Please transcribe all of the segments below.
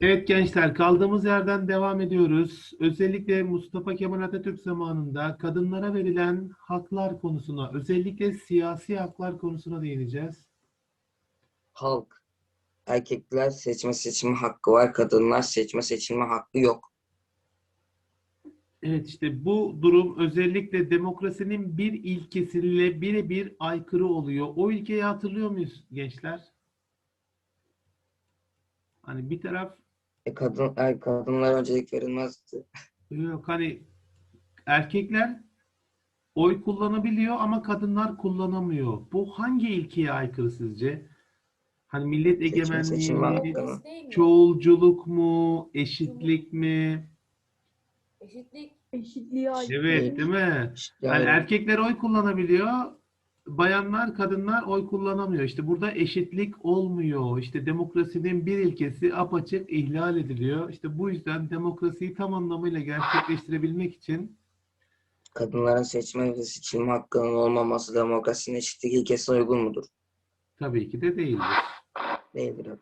Evet gençler kaldığımız yerden devam ediyoruz. Özellikle Mustafa Kemal Atatürk zamanında kadınlara verilen haklar konusuna, özellikle siyasi haklar konusuna değineceğiz. Halk. Erkekler seçme seçilme hakkı var. Kadınlar seçme seçilme hakkı yok. Evet işte bu durum özellikle demokrasinin bir ilkesiyle birebir aykırı oluyor. O ilkeyi hatırlıyor muyuz gençler? Hani bir taraf E, kadın, er, kadınlara öncelik verilmezdi. Yok hani erkekler oy kullanabiliyor ama kadınlar kullanamıyor. Bu hangi ilkeye aykırı sizce? Hani millet Seçim, egemenliği seçim mi, hakkı. Değil mi? çoğulculuk mu, eşitlik mi? Eşitlik. Eşitliğe aykırı. Evet, değil mi? Yani Yani erkekler oy kullanabiliyor, bayanlar, kadınlar oy kullanamıyor. İşte burada eşitlik olmuyor. İşte demokrasinin bir ilkesi apaçık ihlal ediliyor. İşte bu yüzden demokrasiyi tam anlamıyla gerçekleştirebilmek için kadınların seçme ve seçilme hakkının olmaması demokrasinin eşitlik ilkesine uygun mudur? tabii ki de değildir. Değildir. evet.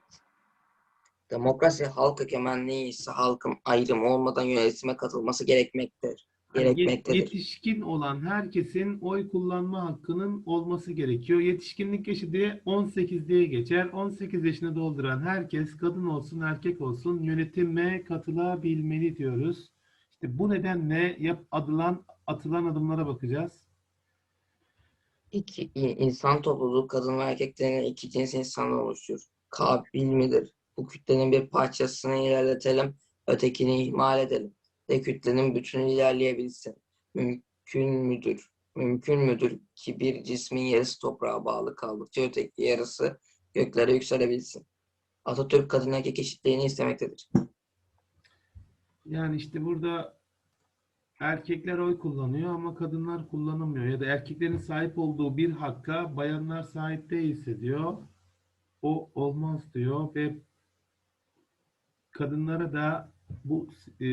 Demokrasi halk egemenliği ise halkın ayrımı olmadan yönetime katılması gerekmektedir. Gerekmektedir. yetişkin olan herkesin oy kullanma hakkının olması gerekiyor. Yetişkinlik yaşı diye 18 diye geçer. 18 yaşını dolduran herkes kadın olsun erkek olsun yönetime katılabilmeli diyoruz. İşte bu nedenle yap adılan atılan adımlara bakacağız. İki, insan topluluğu kadın ve erkeklerin iki cins insandan oluşuyor. Kabil midir? Bu kütlenin bir parçasını ilerletelim, ötekini ihmal edelim. Ve kütlenin bütünü ilerleyebilsin. Mümkün müdür? Mümkün müdür ki bir cismin yarısı toprağa bağlı kaldıkça öteki yarısı göklere yükselebilsin? Atatürk kadın erkek eşitliğini istemektedir. Yani işte burada erkekler oy kullanıyor ama kadınlar kullanamıyor. Ya da erkeklerin sahip olduğu bir hakka bayanlar sahip değilse diyor. O olmaz diyor ve kadınlara da bu e,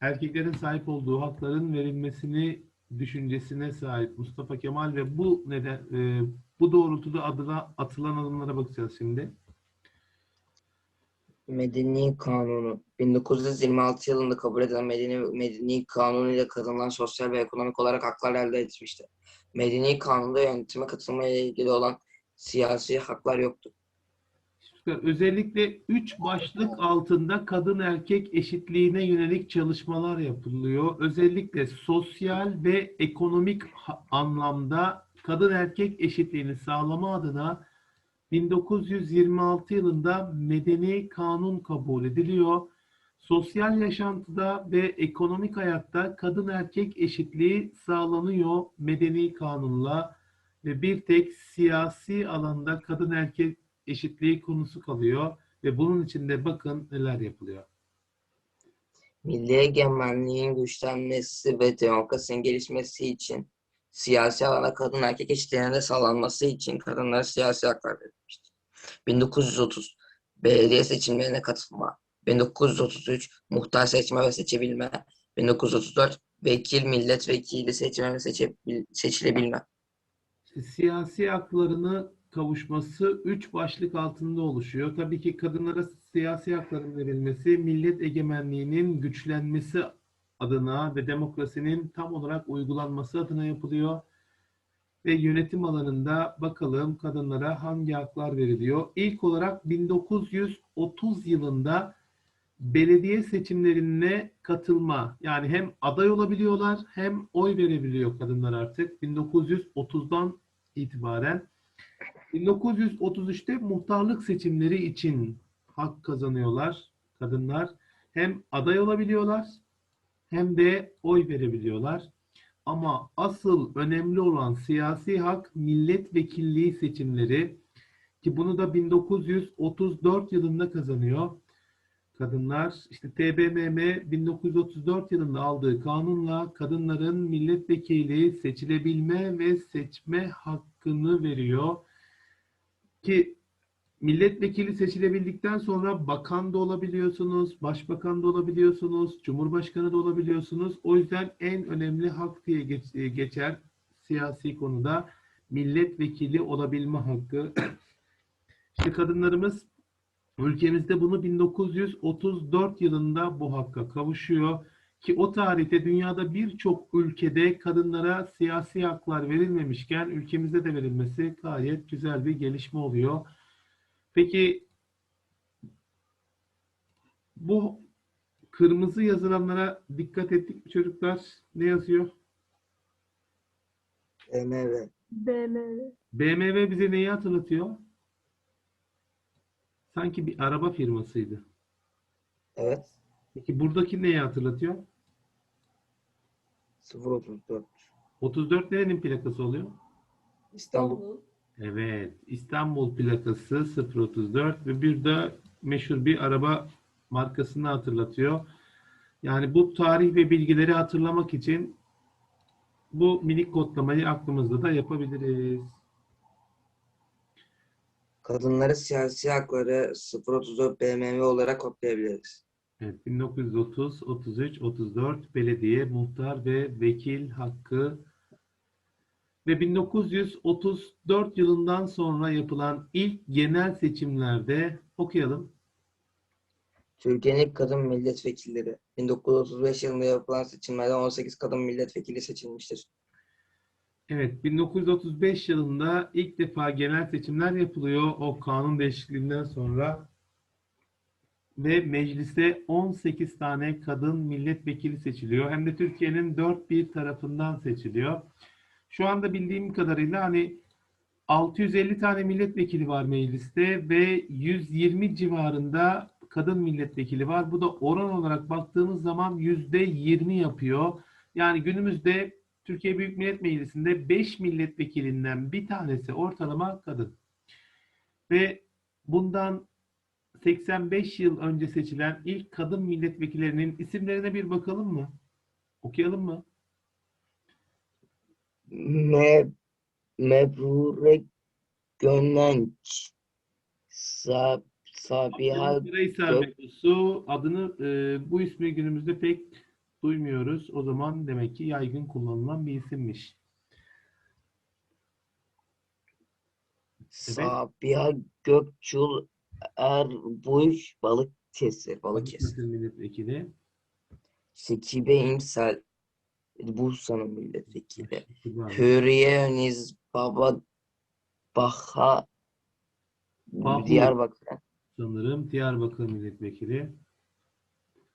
erkeklerin sahip olduğu hakların verilmesini düşüncesine sahip Mustafa Kemal ve bu neden e, bu doğrultuda adına atılan adımlara bakacağız şimdi. Medeni Kanunu 1926 yılında kabul edilen Medeni, Medeni Kanunu ile kadınlar sosyal ve ekonomik olarak haklar elde etmişti. Medeni Kanunda yönetime katılma ile ilgili olan siyasi haklar yoktu. Özellikle üç başlık altında kadın erkek eşitliğine yönelik çalışmalar yapılıyor. Özellikle sosyal ve ekonomik anlamda kadın erkek eşitliğini sağlama adına 1926 yılında medeni kanun kabul ediliyor. Sosyal yaşantıda ve ekonomik hayatta kadın erkek eşitliği sağlanıyor medeni kanunla ve bir tek siyasi alanda kadın erkek eşitliği konusu kalıyor ve bunun için de bakın neler yapılıyor. Milli egemenliğin güçlenmesi ve demokrasinin gelişmesi için siyasi alana kadın erkek eşitliğine de sağlanması için kadınlara siyasi haklar verilmiştir. 1930 belediye seçimlerine katılma, 1933 muhtar seçme ve seçebilme, 1934 vekil milletvekili seçme ve seçebil- seçilebilme. Siyasi haklarını kavuşması üç başlık altında oluşuyor. Tabii ki kadınlara siyasi hakların verilmesi, millet egemenliğinin güçlenmesi adına ve demokrasinin tam olarak uygulanması adına yapılıyor. Ve yönetim alanında bakalım kadınlara hangi haklar veriliyor. İlk olarak 1930 yılında belediye seçimlerine katılma. Yani hem aday olabiliyorlar hem oy verebiliyor kadınlar artık. 1930'dan itibaren. 1933'te muhtarlık seçimleri için hak kazanıyorlar kadınlar. Hem aday olabiliyorlar hem de oy verebiliyorlar. Ama asıl önemli olan siyasi hak milletvekilliği seçimleri ki bunu da 1934 yılında kazanıyor. Kadınlar işte TBMM 1934 yılında aldığı kanunla kadınların milletvekili seçilebilme ve seçme hakkını veriyor. Ki milletvekili seçilebildikten sonra bakan da olabiliyorsunuz, başbakan da olabiliyorsunuz, cumhurbaşkanı da olabiliyorsunuz. O yüzden en önemli hak diye geç- e, geçer siyasi konuda milletvekili olabilme hakkı. İşte kadınlarımız Ülkemizde bunu 1934 yılında bu hakka kavuşuyor ki o tarihte dünyada birçok ülkede kadınlara siyasi haklar verilmemişken ülkemizde de verilmesi gayet güzel bir gelişme oluyor. Peki bu kırmızı yazılanlara dikkat ettik mi çocuklar? Ne yazıyor? BMW. BMW. BMW bize neyi hatırlatıyor? Sanki bir araba firmasıydı. Evet. Peki buradaki neyi hatırlatıyor? 034. 34 nerenin plakası oluyor? İstanbul. Evet, İstanbul plakası 034 ve bir de meşhur bir araba markasını hatırlatıyor. Yani bu tarih ve bilgileri hatırlamak için bu minik kodlamayı aklımızda da yapabiliriz. Kadınları siyasi hakları 034 BMW olarak kodlayabiliriz. Evet, 1930, 33, 34 belediye, muhtar ve vekil hakkı ve 1934 yılından sonra yapılan ilk genel seçimlerde okuyalım. Türkiye'nin ilk kadın milletvekilleri. 1935 yılında yapılan seçimlerde 18 kadın milletvekili seçilmiştir. Evet, 1935 yılında ilk defa genel seçimler yapılıyor o kanun değişikliğinden sonra ve meclise 18 tane kadın milletvekili seçiliyor. Hem de Türkiye'nin dört bir tarafından seçiliyor. Şu anda bildiğim kadarıyla hani 650 tane milletvekili var mecliste ve 120 civarında kadın milletvekili var. Bu da oran olarak baktığımız zaman %20 yapıyor. Yani günümüzde Türkiye Büyük Millet Meclisi'nde 5 milletvekilinden bir tanesi ortalama kadın. Ve bundan 85 yıl önce seçilen ilk kadın milletvekillerinin isimlerine bir bakalım mı? Okuyalım mı? Me Mebrure Gönenç Sab Sabiha Gök- Metrosu adını e, bu ismi günümüzde pek duymuyoruz. O zaman demek ki yaygın kullanılan bir isimmiş. Sabiha Gökçul Erbuş Balıkesir Balıkesir milletvekili. Sekibe İmsel Bursa'nın milletvekili. Hürriye Öniz Baba Baha Bahu. Diyarbakır Sanırım Diyarbakır milletvekili.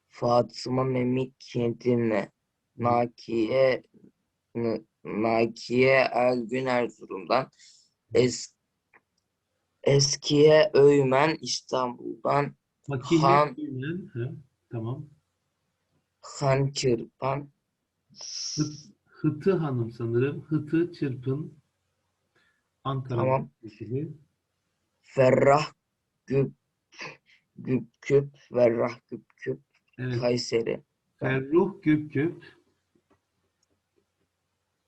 Fatıma Memik Kentinle Nakiye Nakiye Ergün Erzurum'dan es, Eskiye Öymen İstanbul'dan Makine Han- Gülen, he, tamam. Han Çırpan Hı- Hıtı Hanım sanırım. Hıtı Çırpın. Ankara Tamam. milletvekili. Ferrah Güp Güpküp Ferrah Güpküp Evet. Kayseri Ferruh Güpküp.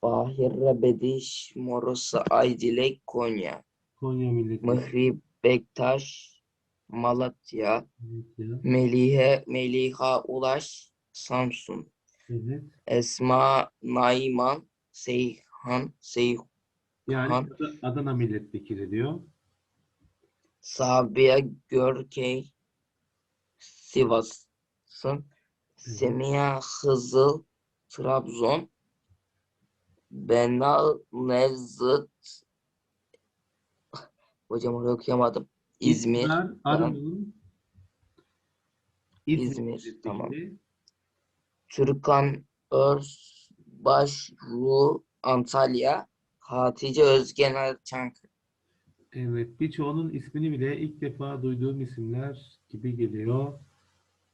Bahire Bediş Morosa Aydilek Konya Konya milletvekili. Mıhri Bektaş Malatya Evet, ya. Melihe Meliha Ulaş Samsun Evet. Esma Naiman Seyhan Seyh Yani Han. Adana milletvekili diyor. Sabiha Görkey Sivas'ın Semiha Hızıl Trabzon Benal Nevzat Hocam orayı okuyamadım. İzmir İzmir, Arın'ın İzmir, İzmir, tamam. Türkan Özbaşru Antalya Hatice Özgener Çankırı Evet, birçoğunun ismini bile ilk defa duyduğum isimler gibi geliyor.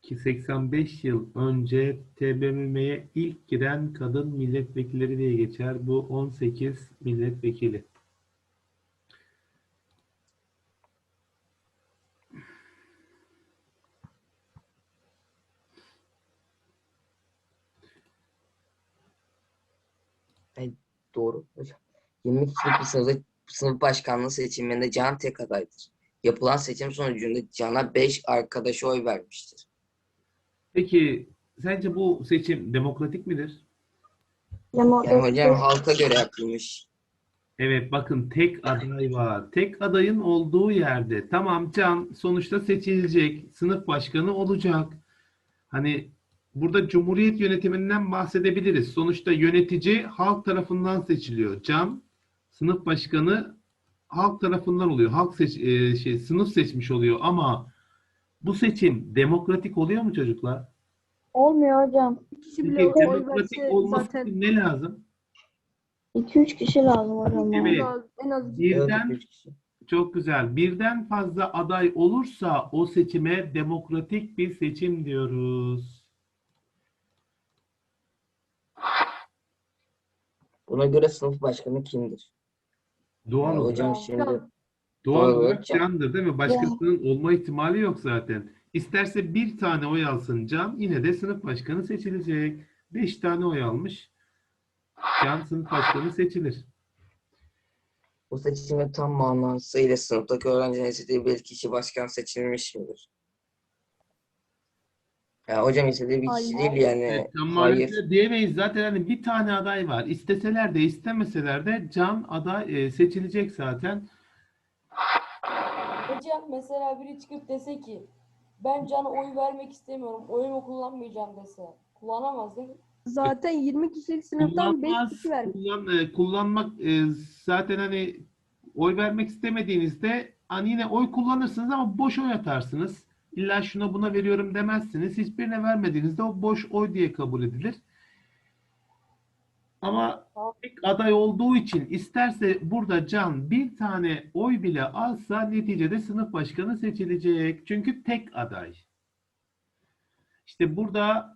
Ki 85 yıl önce TBMM'ye ilk giren kadın milletvekilleri diye geçer. Bu 18 milletvekili. Doğru hocam. 20 kişilik bir sınıf, sınıf başkanlığı seçiminde Can tek adaydır. Yapılan seçim sonucunda Can'a 5 arkadaşı oy vermiştir. Peki sence bu seçim demokratik midir? Yani hocam halka göre yapılmış. Evet bakın tek aday var. Tek adayın olduğu yerde tamam Can sonuçta seçilecek. Sınıf başkanı olacak. Hani burada Cumhuriyet yönetiminden bahsedebiliriz. Sonuçta yönetici halk tarafından seçiliyor. Can sınıf başkanı halk tarafından oluyor. Halk seç, e, şey sınıf seçmiş oluyor ama bu seçim demokratik oluyor mu çocuklar? Olmuyor hocam. kişi Peki bile oy demokratik olması zaten için ne lazım? 2-3 kişi lazım hocam. Evet. en az, en az Birden. Çok güzel. Birden fazla aday olursa o seçime demokratik bir seçim diyoruz. Buna göre sınıf başkanı kimdir? Doğal Ya olarak, hocam şimdi doğal olarak. Can'dır değil mi? Başkasının olma ihtimali yok zaten. İsterse bir tane oy alsın Can, yine de sınıf başkanı seçilecek. Beş tane oy almış. Can sınıf başkanı seçilir. bu seçimin tam manasıyla sınıftaki öğrencilerin istediği bir kişi başkan seçilmiş midir? Ya hocam istediği bir kişi değil yani. Evet, tam Hayır. diyemeyiz. Zaten hani bir tane aday var. İsteseler de istemeseler de Can aday e, seçilecek zaten. Hocam mesela biri çıkıp dese ki ben Can'a oy vermek istemiyorum. Oyumu kullanmayacağım dese. Kullanamaz değil mi? zaten 20 kişilik sınıftan 5 Kullanmaz, kişi ver. kullan- e, kullanmak e, zaten hani oy vermek istemediğinizde hani yine oy kullanırsınız ama boş oy atarsınız. İlla şuna buna veriyorum demezsiniz. Hiçbirine vermediğinizde o boş oy diye kabul edilir. Ama tek aday olduğu için isterse burada Can bir tane oy bile alsa neticede sınıf başkanı seçilecek. Çünkü tek aday. İşte burada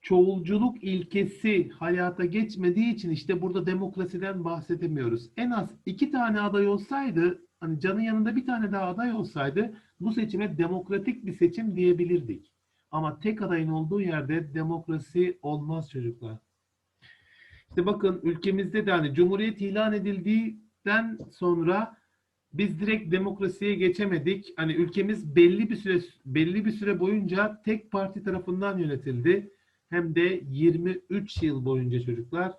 çoğulculuk ilkesi hayata geçmediği için işte burada demokrasiden bahsedemiyoruz. En az iki tane aday olsaydı, hani Can'ın yanında bir tane daha aday olsaydı bu seçime demokratik bir seçim diyebilirdik. Ama tek adayın olduğu yerde demokrasi olmaz çocuklar. İşte bakın ülkemizde de hani Cumhuriyet ilan edildiğinden sonra biz direkt demokrasiye geçemedik. Hani ülkemiz belli bir süre belli bir süre boyunca tek parti tarafından yönetildi. Hem de 23 yıl boyunca çocuklar.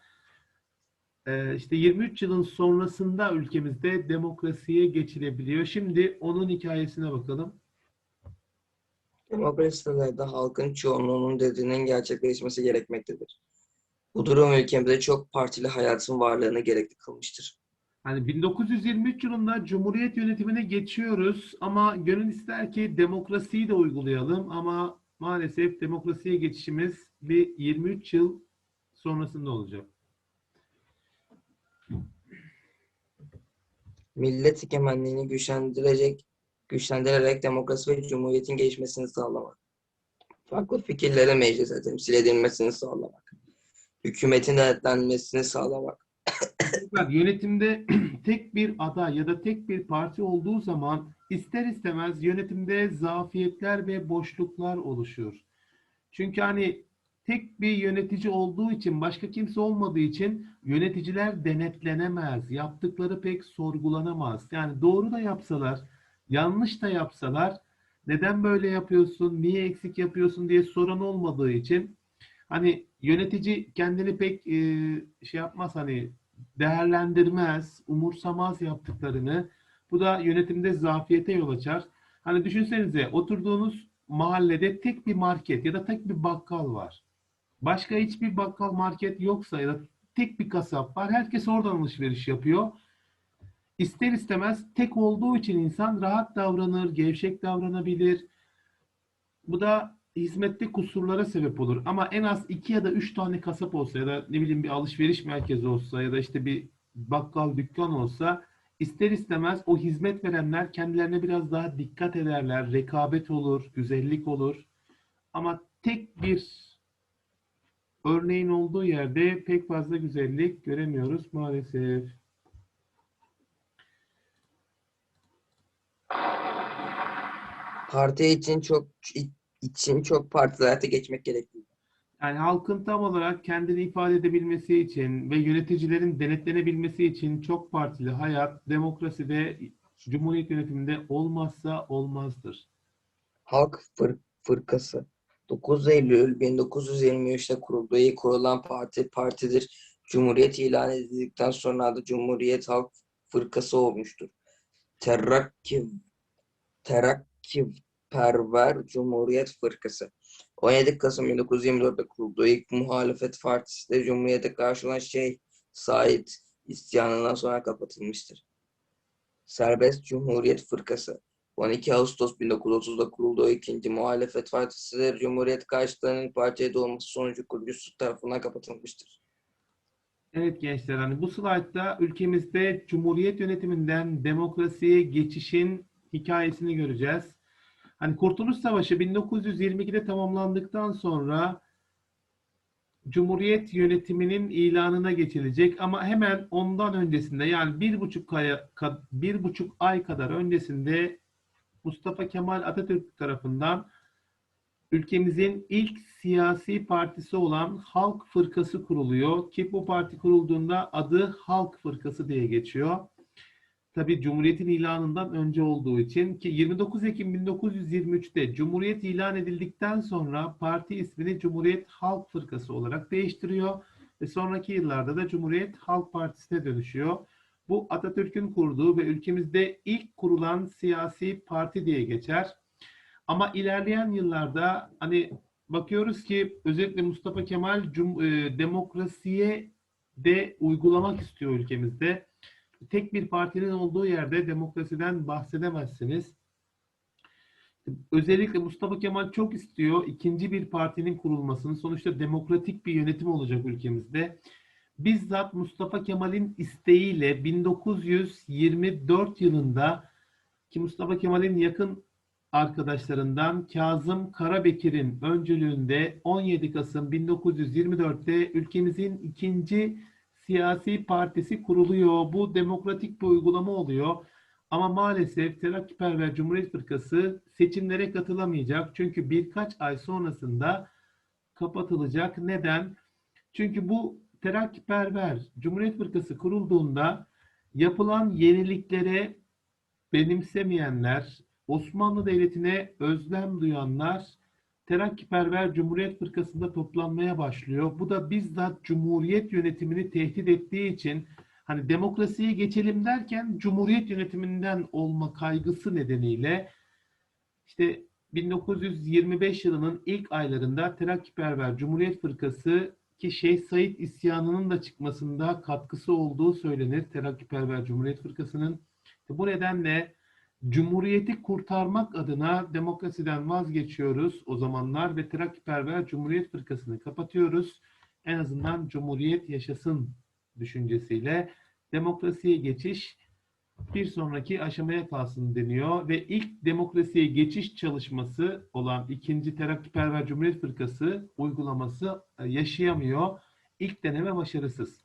Ee, işte 23 yılın sonrasında ülkemizde demokrasiye geçilebiliyor. Şimdi onun hikayesine bakalım. Demokrasilerde halkın çoğunluğunun dediğinin gerçekleşmesi gerekmektedir. Bu durum ülkemizde çok partili hayatın varlığını gerekli kılmıştır. Hani 1923 yılında Cumhuriyet yönetimine geçiyoruz ama gönül ister ki demokrasiyi de uygulayalım ama maalesef demokrasiye geçişimiz bir 23 yıl sonrasında olacak. Millet egemenliğini güçlendirecek, güçlendirerek demokrasi ve cumhuriyetin gelişmesini sağlamak. Farklı fikirlere meclise temsil edilmesini sağlamak. Hükümetin denetlenmesini sağlamak. Çocuklar, Yönetimde tek bir aday ya da tek bir parti olduğu zaman ister istemez yönetimde zafiyetler ve boşluklar oluşuyor. Çünkü hani tek bir yönetici olduğu için, başka kimse olmadığı için yöneticiler denetlenemez. Yaptıkları pek sorgulanamaz. Yani doğru da yapsalar, yanlış da yapsalar neden böyle yapıyorsun, niye eksik yapıyorsun diye soran olmadığı için hani yönetici kendini pek e, şey yapmaz hani değerlendirmez, umursamaz yaptıklarını. Bu da yönetimde zafiyete yol açar. Hani düşünsenize oturduğunuz mahallede tek bir market ya da tek bir bakkal var. Başka hiçbir bakkal market yoksa ya da tek bir kasap var. Herkes oradan alışveriş yapıyor. İster istemez tek olduğu için insan rahat davranır, gevşek davranabilir. Bu da hizmette kusurlara sebep olur. Ama en az iki ya da üç tane kasap olsa ya da ne bileyim bir alışveriş merkezi olsa ya da işte bir bakkal dükkan olsa ister istemez o hizmet verenler kendilerine biraz daha dikkat ederler. Rekabet olur, güzellik olur. Ama tek bir örneğin olduğu yerde pek fazla güzellik göremiyoruz maalesef. Parti için çok için çok partili hayata geçmek gerekli. Yani halkın tam olarak kendini ifade edebilmesi için ve yöneticilerin denetlenebilmesi için çok partili hayat demokraside, cumhuriyet yönetiminde olmazsa olmazdır. Halk Fır- Fırkası 9 Eylül 1923'te kurulduğu ilk kurulan parti partidir. Cumhuriyet ilan edildikten sonra adı Cumhuriyet Halk Fırkası olmuştur. Terakki Terakkiperver Cumhuriyet Fırkası. 17 Kasım 1924'te kurulduğu ilk muhalefet partisi de Cumhuriyete karşı olan Şeyh Said isyanından sonra kapatılmıştır. Serbest Cumhuriyet Fırkası. 12 Ağustos 1930'da kurulduğu ikinci muhalefet partisi Cumhuriyet karşıtlarının partiye doğması sonucu kurucusu tarafından kapatılmıştır. Evet gençler hani bu slaytta ülkemizde Cumhuriyet yönetiminden demokrasiye geçişin hikayesini göreceğiz. Hani Kurtuluş Savaşı 1922'de tamamlandıktan sonra Cumhuriyet yönetiminin ilanına geçilecek ama hemen ondan öncesinde yani bir buçuk ay, bir buçuk ay kadar öncesinde Mustafa Kemal Atatürk tarafından ülkemizin ilk siyasi partisi olan Halk Fırkası kuruluyor ki bu parti kurulduğunda adı Halk Fırkası diye geçiyor. Tabii Cumhuriyet'in ilanından önce olduğu için ki 29 Ekim 1923'te Cumhuriyet ilan edildikten sonra parti ismini Cumhuriyet Halk Fırkası olarak değiştiriyor ve sonraki yıllarda da Cumhuriyet Halk Partisi'ne dönüşüyor. Bu Atatürk'ün kurduğu ve ülkemizde ilk kurulan siyasi parti diye geçer. Ama ilerleyen yıllarda hani bakıyoruz ki özellikle Mustafa Kemal cum, e, demokrasiye de uygulamak istiyor ülkemizde. Tek bir partinin olduğu yerde demokrasiden bahsedemezsiniz. Özellikle Mustafa Kemal çok istiyor ikinci bir partinin kurulmasını. Sonuçta demokratik bir yönetim olacak ülkemizde. Bizzat Mustafa Kemal'in isteğiyle 1924 yılında ki Mustafa Kemal'in yakın arkadaşlarından Kazım Karabekir'in öncülüğünde 17 Kasım 1924'te ülkemizin ikinci siyasi partisi kuruluyor. Bu demokratik bir uygulama oluyor. Ama maalesef Terakkiperver Cumhuriyet Fırkası seçimlere katılamayacak. Çünkü birkaç ay sonrasında kapatılacak. Neden? Çünkü bu Terakkiperver Cumhuriyet Fırkası kurulduğunda yapılan yeniliklere benimsemeyenler, Osmanlı Devleti'ne özlem duyanlar Terakkiperver Cumhuriyet Fırkası'nda toplanmaya başlıyor. Bu da bizzat Cumhuriyet yönetimini tehdit ettiği için hani demokrasiye geçelim derken Cumhuriyet yönetiminden olma kaygısı nedeniyle işte 1925 yılının ilk aylarında Terakkiperver Cumhuriyet Fırkası ki Şeyh Said isyanının da çıkmasında katkısı olduğu söylenir Terakkiperver Cumhuriyet Fırkası'nın. Bu nedenle Cumhuriyeti kurtarmak adına demokrasiden vazgeçiyoruz o zamanlar ve Terakkiperver Cumhuriyet Fırkası'nı kapatıyoruz. En azından Cumhuriyet yaşasın düşüncesiyle demokrasiye geçiş bir sonraki aşamaya kalsın deniyor ve ilk demokrasiye geçiş çalışması olan ikinci Terakkiperver Cumhuriyet Fırkası uygulaması e, yaşayamıyor. İlk deneme başarısız.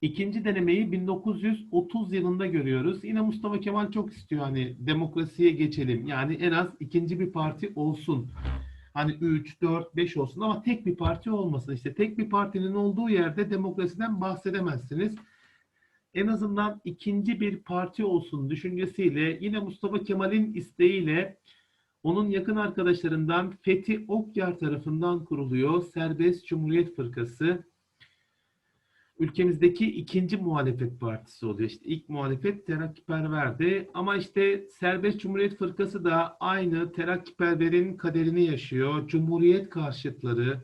İkinci denemeyi 1930 yılında görüyoruz. Yine Mustafa Kemal çok istiyor hani demokrasiye geçelim. Yani en az ikinci bir parti olsun. Hani 3, 4, 5 olsun ama tek bir parti olmasın. İşte tek bir partinin olduğu yerde demokrasiden bahsedemezsiniz. En azından ikinci bir parti olsun düşüncesiyle yine Mustafa Kemal'in isteğiyle onun yakın arkadaşlarından Fethi Okyar tarafından kuruluyor Serbest Cumhuriyet Fırkası ülkemizdeki ikinci muhalefet partisi oluyor. İşte ilk muhalefet Terakkiperver'di ama işte Serbest Cumhuriyet Fırkası da aynı Terakkiperver'in kaderini yaşıyor. Cumhuriyet karşıtları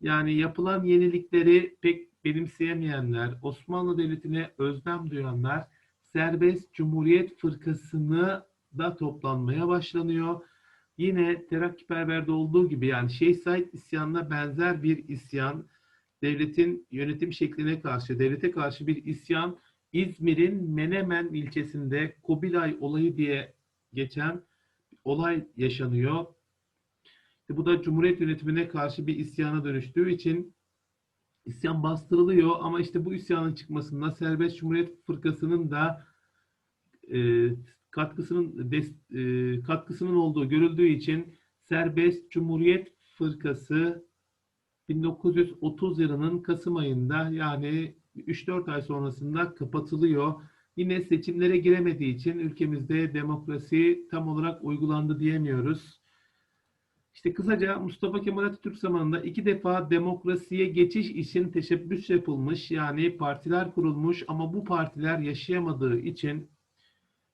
yani yapılan yenilikleri pek benimseyemeyenler, Osmanlı Devleti'ne özlem duyanlar Serbest Cumhuriyet Fırkası'nı da toplanmaya başlanıyor. Yine Terakkiperver'de olduğu gibi yani Şeyh Said isyanına benzer bir isyan devletin yönetim şekline karşı, devlete karşı bir isyan İzmir'in Menemen ilçesinde Kubilay olayı diye geçen olay yaşanıyor. Bu da Cumhuriyet yönetimine karşı bir isyana dönüştüğü için isyan bastırılıyor ama işte bu isyanın çıkmasında Serbest Cumhuriyet Fırkası'nın da e, katkısının des, e, katkısının olduğu görüldüğü için Serbest Cumhuriyet Fırkası 1930 yılının Kasım ayında yani 3-4 ay sonrasında kapatılıyor. Yine seçimlere giremediği için ülkemizde demokrasi tam olarak uygulandı diyemiyoruz. İşte kısaca Mustafa Kemal Atatürk zamanında iki defa demokrasiye geçiş için teşebbüs yapılmış. Yani partiler kurulmuş ama bu partiler yaşayamadığı için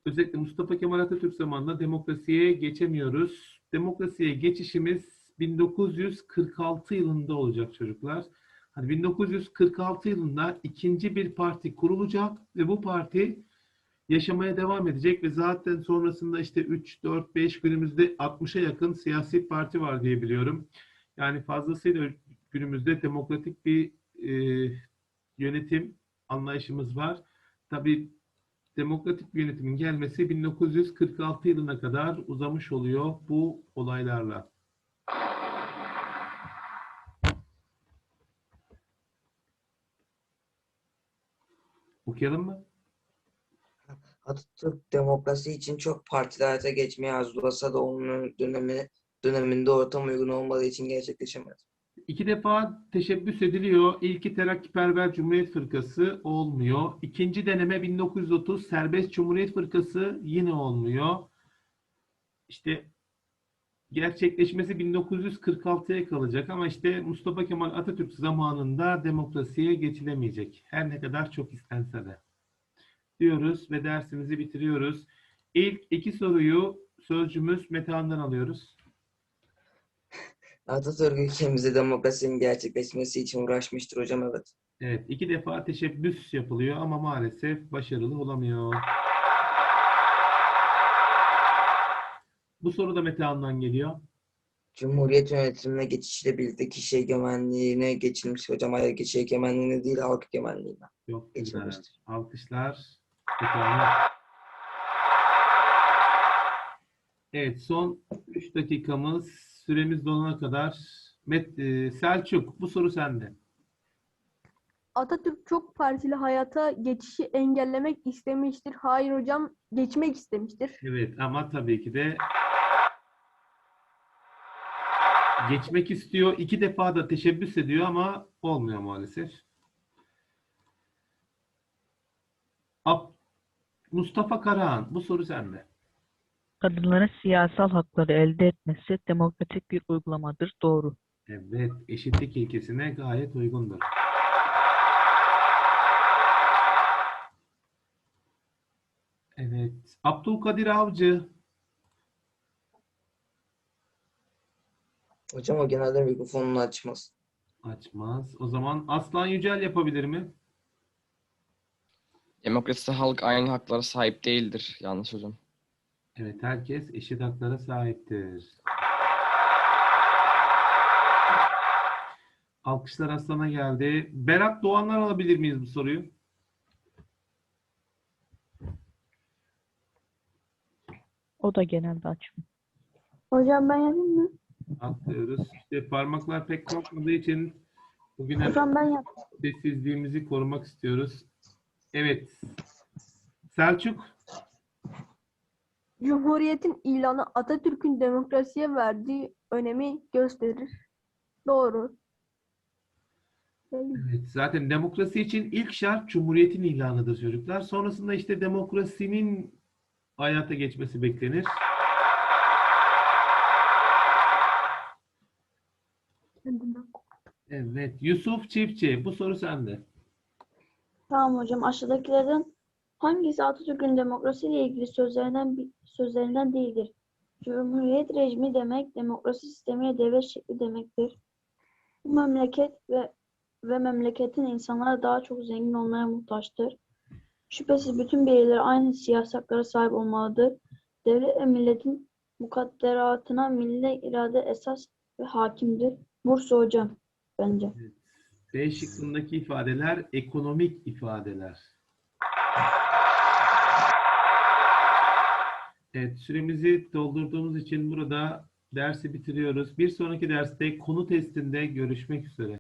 özellikle Mustafa Kemal Atatürk zamanında demokrasiye geçemiyoruz. Demokrasiye geçişimiz 1946 yılında olacak çocuklar. Hani 1946 yılında ikinci bir parti kurulacak ve bu parti yaşamaya devam edecek ve zaten sonrasında işte 3, 4, 5 günümüzde 60'a yakın siyasi parti var diye biliyorum. Yani fazlasıyla günümüzde demokratik bir e, yönetim anlayışımız var. Tabii demokratik bir yönetimin gelmesi 1946 yılına kadar uzamış oluyor bu olaylarla. Okuyalım mı? Atatürk demokrasi için çok partili hayata geçmeyi arzulasa da onun dönemi, döneminde ortam uygun olmadığı için gerçekleşemedi. İki defa teşebbüs ediliyor. İlki Terakkiperver Cumhuriyet Fırkası olmuyor. İkinci deneme 1930 Serbest Cumhuriyet Fırkası yine olmuyor. İşte gerçekleşmesi 1946'ya kalacak ama işte Mustafa Kemal Atatürk zamanında demokrasiye geçilemeyecek. Her ne kadar çok istense de. Diyoruz ve dersimizi bitiriyoruz. İlk iki soruyu sözcümüz Metehan'dan alıyoruz. Atatürk ülkemizde demokrasinin gerçekleşmesi için uğraşmıştır hocam evet. Evet, iki defa teşebbüs yapılıyor ama maalesef başarılı olamıyor. Bu soru da Metehan'dan geliyor. Cumhuriyet yönetimine geçişle birlikte kişi egemenliğine geçilmiş hocam. Hayır kişi egemenliğine değil halk egemenliğine Çok güzel. Alkışlar. Evet, son 3 dakikamız. Süremiz dolana kadar. Met, e, Selçuk, bu soru sende. Atatürk çok partili hayata geçişi engellemek istemiştir. Hayır hocam, geçmek istemiştir. Evet ama tabii ki de geçmek istiyor. İki defa da teşebbüs ediyor ama olmuyor maalesef. Ab- Mustafa Karahan bu soru sende. Kadınların siyasal hakları elde etmesi demokratik bir uygulamadır. Doğru. Evet, eşitlik ilkesine gayet uygundur. Evet, Abdülkadir Avcı. Hocam o genelde mikrofonunu açmaz. Açmaz. O zaman Aslan Yücel yapabilir mi? Demokraside halk aynı haklara sahip değildir. Yanlış hocam. Evet, herkes eşit haklara sahiptir. Alkışlar Aslan'a geldi. Berat Doğanlar alabilir miyiz bu soruyu? O da genelde açmıyor. Hocam ben yapayım mı? Atlıyoruz. İşte parmaklar pek kalkmadığı için bugün hep Hocam ben yap. sessizliğimizi korumak istiyoruz. Evet. Selçuk. Cumhuriyetin ilanı Atatürk'ün demokrasiye verdiği önemi gösterir. Doğru. Evet, zaten demokrasi için ilk şart Cumhuriyet'in ilanıdır çocuklar. Sonrasında işte demokrasinin hayata geçmesi beklenir. Evet, Yusuf Çiftçi, bu soru sende. Tamam hocam aşağıdakilerden hangisi Atatürk'ün demokrasiyle ilgili sözlerinden sözlerinden değildir? Cumhuriyet rejimi demek demokrasi sistemiyle devlet şekli demektir. Bu memleket ve ve memleketin insanları daha çok zengin olmaya muhtaçtır. Şüphesiz bütün bireyler aynı siyasi sahip olmalıdır. Devlet ve milletin mukadderatına milli irade esas ve hakimdir. Bursa hocam bence. B şıkkındaki ifadeler ekonomik ifadeler. Evet, süremizi doldurduğumuz için burada dersi bitiriyoruz. Bir sonraki derste konu testinde görüşmek üzere.